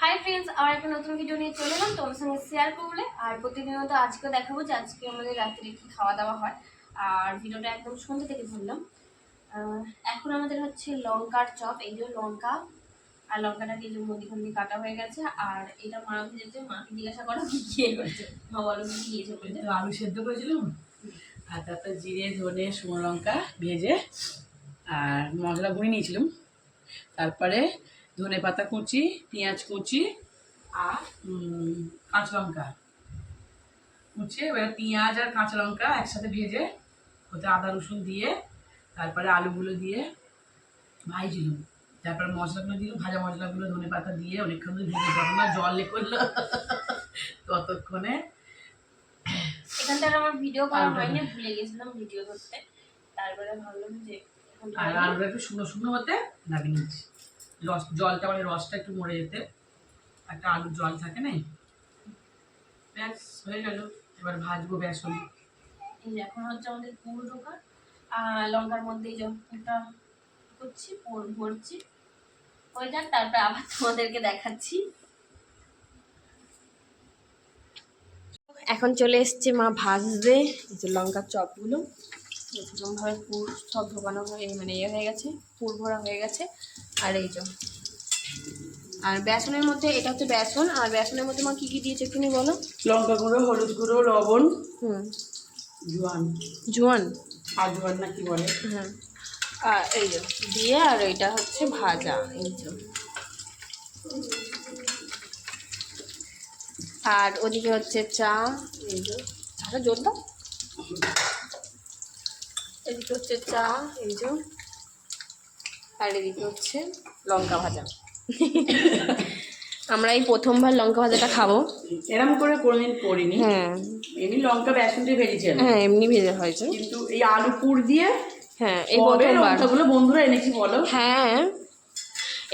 Hi friends আমার একটা নতুন ভিডিও নিয়ে চলে এলাম। তোমার সঙ্গে শেয়ার করলে আর প্রতিনিয়ত আজকে দেখাবো যে আজকে আমাদের রাত্রে কি খাওয়া দাওয়া হয়। আর ভিডিওটা একদম সন্ধ্যে থেকে ধরলাম। এখন আমাদের হচ্ছে লঙ্কার চপ। এই যে লঙ্কা। আর লঙ্কাটা দিয়ে কাটা হয়ে গেছে। আর এটা মা ভেজেছে, মাকে জিজ্ঞাসা করো কি খেয়ে করেছে মা বলো কি বলে। আলু সেদ্ধ করেছিলাম। আর তারপর জিরে, ধনে, শুকনো লঙ্কা ভেজে, আর মশলা গুঁড়ি নিয়েছিলাম। তারপরে ধনে পাতা কুচি পেঁয়াজ কুচি আর কাঁচা লঙ্কা। কুচি এবার পেঁয়াজ আর কাঁচা লঙ্কা একসাথে ভেজে ওতে আদা রসুন দিয়ে তারপরে আলুগুলো দিয়ে ভাইছিলাম তারপরে মশলাগুলো দিলাম ভাজা মশলাগুলো ধনে পাতা দিয়ে অনেকক্ষণ ধরে ভেজে যখন না জল লে করল ততক্ষণে। এখানটার আমার ভিডিও করা হয়নি ভুলে গেছিলাম ভিডিও করতে তারপরে ভাবলাম যে আর আলুটা একটু শুকনো শুকনো হতে নামিয়ে নিচ্ছি। রস, জলটা মানে রসটা একটু মরে যেতে, একটা আলুর জল থাকে না ব্যাস, হয়ে গেল। এবার ভাজবো বেসন। এখন হচ্ছে আমাদের পুরো ঢোকা আর লঙ্কার মধ্যে এই যে একটা করছি ভরছি। হয়ে যাক, তারপরে আবার তোমাদেরকে দেখাচ্ছি। এখন চলে এসছে মা ভাজবে যে লঙ্কার চপগুলো। এরকমভাবে পুর সব ঢোকানো হয়ে মানে ইয়ে হয়ে গেছে, পুর ভরা হয়ে গেছে। আর এই যে। আর বেসনের মধ্যে এটা হচ্ছে বেসন আর বেসনের মধ্যে মা কী কী দিয়েছে একটুনি বলো? লঙ্কা গুঁড়ো হলুদ গুঁড়ো লবণ। হুম। জোয়ান। জোয়ান? আর জোয়ান না কি বলে? হ্যাঁ। আর এই যে দিয়ে আর এটা হচ্ছে ভাজা এই যে। আর ওদিকে হচ্ছে চা এই যে। চাটা জোর দাও এদিকে হচ্ছে চা এই যে। আর এদিকে হচ্ছে লঙ্কা ভাজা। আমরা এই প্রথমবার লঙ্কা ভাজাটা খাব। এরম করে কোনোদিন করিনি। হ্যাঁ। এমনি লঙ্কা বেসন দিয়ে ভেজেছি হ্যাঁ এমনি ভেজে হয়েছে। কিন্তু এই আলু পুর দিয়ে হ্যাঁ এই প্রথমবার। লঙ্কাগুলো বন্ধুরা এনেছি বলো। হ্যাঁ।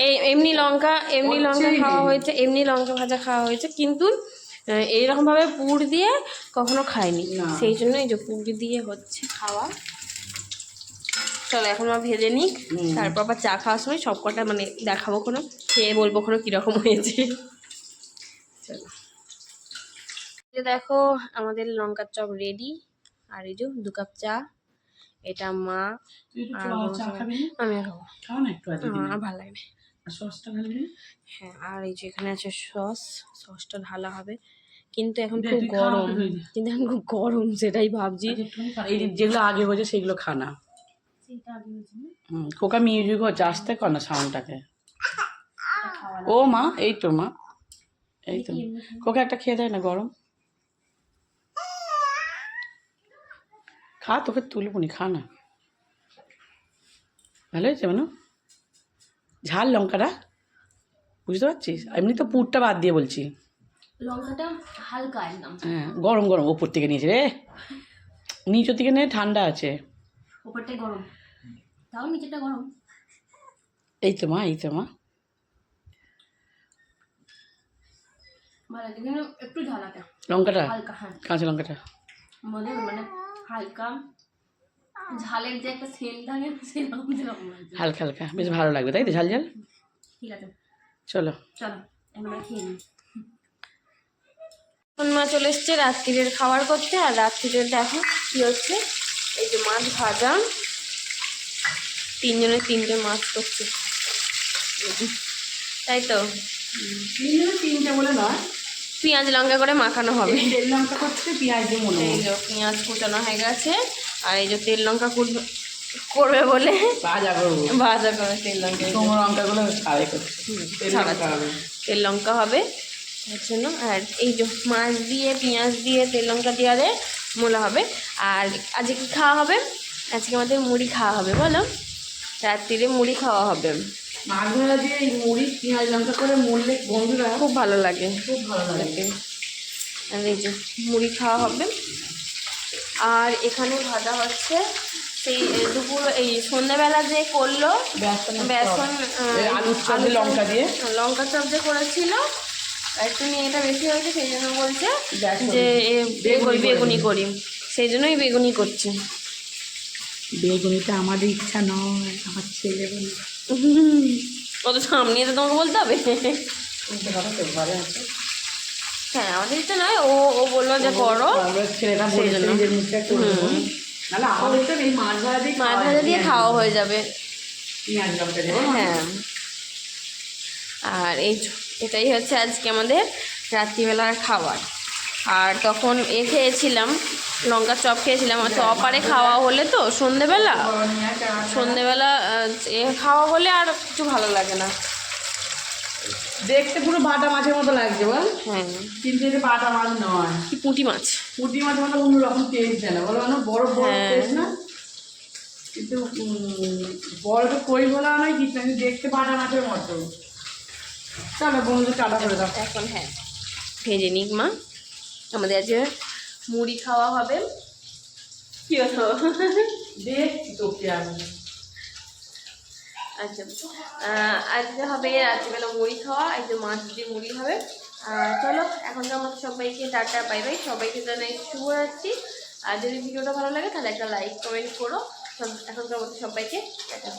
এই এমনি লঙ্কা এমনি লঙ্কা খাওয়া হয়েছে এমনি লঙ্কা ভাজা খাওয়া হয়েছে কিন্তু এইরকমভাবে পুর দিয়ে কখনো খাইনি। সেই জন্য এই যে পুর দিয়ে হচ্ছে খাওয়া। চলো এখন মা ভেজে নিক হুম। তারপর আবার চা খাওয়ার সময় সব কটা মানে দেখাবো কোনো খেয়ে বলব কোনো কীরকম হয়েছে। চলো। দেখো আমাদের লঙ্কার চপ রেডি আর এই যে দু কাপ চা এটা মা আমার? আমি খাব। আমার ভালো লাগে সসটা হ্যাঁ আর এই যে এখানে আছে সস সসটা ঢালা হবে। কিন্তু এখন খুব গরম। কিন্তু এখন খুব গরম সেটাই ভাবছি। আচ্ছা, যেগুলো আগে হয়েছে সেগুলো খানা খোকা মিউজিক হচ্ছে আসতে কর না সাউন্ডটাকে। ও মা এই তো মা। এই তো খোকা একটা খেয়ে দেয় না গরম। খা তোকে তুলবুনি খা না। ভালো হয়েছে মানে? ঝাল লঙ্কাটা? বুঝতে পারছিস? এমনি তো পুরটা বাদ দিয়ে বলছি। লঙ্কাটা হালকা একদম হ্যাঁ গরম গরম ওপর থেকে নিয়েছে রে। নিচের থেকে নিয়ে ঠান্ডা আছে। ওপরটাই গরম। তাও নিচেটা গরম। এই তো মা এই তো মা ভালো একটু ঝালাটা লঙ্কাটা? হালকা হ্যাঁ। কাঁচা লঙ্কাটা? মনে মানে হালকা। ঝালের যে একটা সেল থাকে সেরকম সেরকম হালকা হালকা। বেশ ভালো লাগবে তাই তো ঝাল ঝাল? ঠিক আছে। চলো। চলো আমরা খেয়ে নিই। এখন মা চলে এসছে রাত্রিরের খাবার করতে আর রাত্রিরের দেখো কি হচ্ছে? এই যে মাছ ভাজা। তিনজনের তিনটে মাছ করছে। তাই তো? তিনজনে তিনটে বলে নয়। পেঁয়াজ লঙ্কা করে মাখানো হবে। তেল লঙ্কা করছে পেঁয়াজ দিয়ে এই যে পেঁয়াজ কুচানো হয়ে গেছে আর এই যে তেল লঙ্কা কুটবে করবে বলে ভাজা করব। ভাজা করে তেল লঙ্কা। লঙ্কাগুলো তেল লঙ্কা হবে। তার জন্য আর এই যে মাছ দিয়ে পেঁয়াজ দিয়ে তেল লঙ্কা দেওয়ারে মূলা হবে। আর আজকে কি খাওয়া হবে? আজকে আমাদের মুড়ি খাওয়া হবে বলো। রাত্রিরে মুড়ি খাওয়া হবে। মাছ ভাজা দিয়ে এই মুড়ি পেঁয়াজ লঙ্কা করে মুড়লে বন্ধুরা খুব ভালো লাগে। খুব ভালো লাগে। যে মুড়ি খাওয়া হবে। আর এখানে ভাজা হচ্ছে সেই দুপুর এই সন্ধ্যাবেলা যে করল বেসন আলুর লঙ্কা দিয়ে। লঙ্কা চপ যে করেছিল একটু নিয়ে এটা বেশি হয়েছে সেই জন্য বলছে যে বেগুনি বেগুনি করি। সেই জন্যই বেগুনি করছি। বেগুনিটা আমাদের ইচ্ছা নয় আমার ছেলে বলে। কত সামনে তো তোমাকে বলতে হবে। ঘরে আছে হ্যাঁ আমাদের তো নয় ও ও বলল যে করো। ছেলেটা মাছ ভাজা দিয়ে খাওয়া হয়ে যাবে। দেবো হ্যাঁ আর এই এটাই হচ্ছে আজকে আমাদের রাত্রিবেলার খাবার। আর তখন এ খেয়েছিলাম লঙ্কা চপ খেয়েছিলাম। আর চপ আরে খাওয়া হলে তো সন্ধেবেলা। সন্ধেবেলা এ খাওয়া হলে আর কিছু ভালো লাগে না। দেখতে পুরো বাটা মাছের মতো লাগছে বল। হ্যাঁ। কিন্তু এটা বাটা মাছ নয়। কি পুঁটি মাছ? পুঁটি মাছ মানে অন্যরকম টেস্ট দেয় না। বলো না বড় বড় হ্যাঁ। টেস্ট না। কিন্তু বড় তো কই বলা নয় কিন্তু দেখতে বাটা মাছের মতো। চলো বন্ধু টাটা করে দাও। এখন হ্যাঁ ভেজে নিক মা। আমাদের আজকে মুড়ি খাওয়া হবে। কি হলো? দেখছি তোকে আমি। আচ্ছা আজকে হবে রাত্রিবেলা মুড়ি খাওয়া এই যে মাছ দিয়ে মুড়ি হবে। আর চলো এখনকার মতো সবাইকে টাটা বাই বাই। সবাইকে জানাই শুভ রাত্রি আর যদি ভিডিওটা ভালো লাগে তাহলে একটা লাইক কমেন্ট করো। এখনকার মতো সবাইকে টাটা।